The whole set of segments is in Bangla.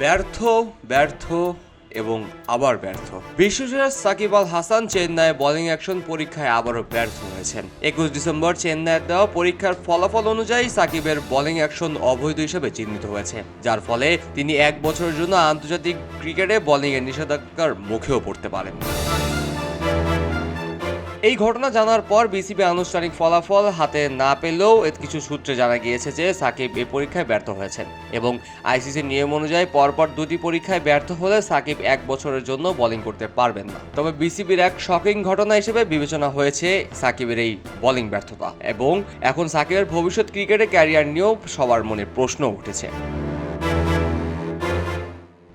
ব্যর্থ ব্যর্থ এবং আবার ব্যর্থ। বিশ্বসেরা সাকিব আল হাসান চেন্নাই বোলিং অ্যাকশন পরীক্ষায় আবারও ব্যর্থ হয়েছেন। একুশ ডিসেম্বর চেন্নাইয়ের দেওয়া পরীক্ষার ফলাফল অনুযায়ী সাকিবের বোলিং অ্যাকশন অবৈধ হিসেবে চিহ্নিত হয়েছে, যার ফলে তিনি এক বছরের জন্য আন্তর্জাতিক ক্রিকেটে বোলিংয়ের নিষেধাজ্ঞার মুখেও পড়তে পারেন। এই ঘটনা জানার পর বিসিবি আনুষ্ঠানিক ফলাফল হাতে না পেলেও কিছু সূত্রে জানা গিয়েছে যে সাকিব এই পরীক্ষায় ব্যর্থ হয়েছেন এবং আইসিসির নিয়ম অনুযায়ী পরপর দুটি পরীক্ষায় ব্যর্থ হলে সাকিব এক বছরের জন্য বোলিং করতে পারবেন না। তবে বিসিবির এক শকিং ঘটনা হিসেবে বিবেচনা হয়েছে সাকিবের এই বোলিং ব্যর্থতা এবং এখন সাকিবের ভবিষ্যৎ ক্রিকেটে ক্যারিয়ার নিয়েও সবার মনে প্রশ্ন উঠেছে।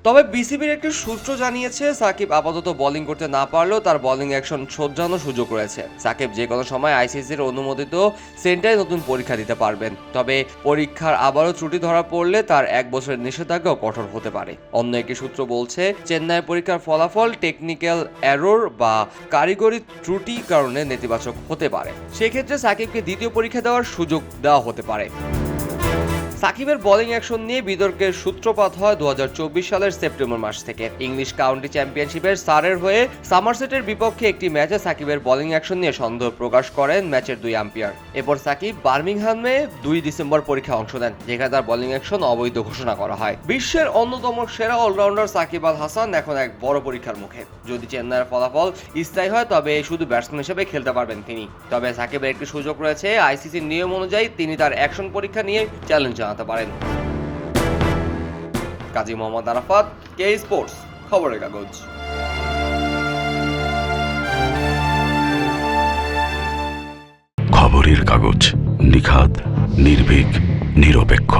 তবে বিসিবির একটি সূত্র জানিয়েছে, সাকিব আপাতত বোলিং করতে না পারলেও তার বোলিং অ্যাকশন শোধরানোর সুযোগ রয়েছে। সাকিব যে কোনো সময় আইসিসির অনুমোদিত সেন্টারে নতুন পরীক্ষা দিতে পারবেন। তবে পরীক্ষার আবারও ত্রুটি ধরা পড়লে তার এক বছরের নিষেধাজ্ঞাও কঠোর হতে পারে। অন্য একটি সূত্র বলছে, চেন্নাই পরীক্ষার ফলাফল টেকনিক্যাল এরর বা কারিগরি ত্রুটি কারণে নেতিবাচক হতে পারে। সেক্ষেত্রে সাকিবকে দ্বিতীয় পরীক্ষা দেওয়ার সুযোগ দেওয়া হতে পারে। সাকিবের বোলিং অ্যাকশন নিয়ে বিতর্কের সূত্রপাত হয় দু হাজার চব্বিশ সালের সেপ্টেম্বর মাস থেকে। ইংলিশ কাউন্টি চ্যাম্পিয়নশিপের সারের হয়ে সামারসেটের বিপক্ষে একটি ম্যাচে সাকিবের বোলিং অ্যাকশন নিয়ে সন্দেহ প্রকাশ করেন ম্যাচের দুই আম্পায়ার এরপর সাকিব বার্মিংহামে দুই ডিসেম্বর পরীক্ষায় অংশ নেন, যেখানে তার বোলিং অ্যাকশন অবৈধ ঘোষণা করা হয়। বিশ্বের অন্যতম সেরা অলরাউন্ডার সাকিব আল হাসান এখন এক বড় পরীক্ষার মুখে। যদি চেন্নাইয়ের ফলাফল স্থায়ী হয়, তবে শুধু ব্যাটসম্যান হিসেবে খেলতে পারবেন তিনি। তবে সাকিবের একটি সুযোগ রয়েছে আইসিসির নিয়ম অনুযায়ী তিনি তার অ্যাকশন পরীক্ষা নিয়ে চ্যালেঞ্জ জানাতে পারেন। কাজী মোহাম্মদ আরাফাত কে স্পোর্টস খবরের কাগজ। খবরের কাগজ নিখাত নির্ভীক নিরপেক্ষ।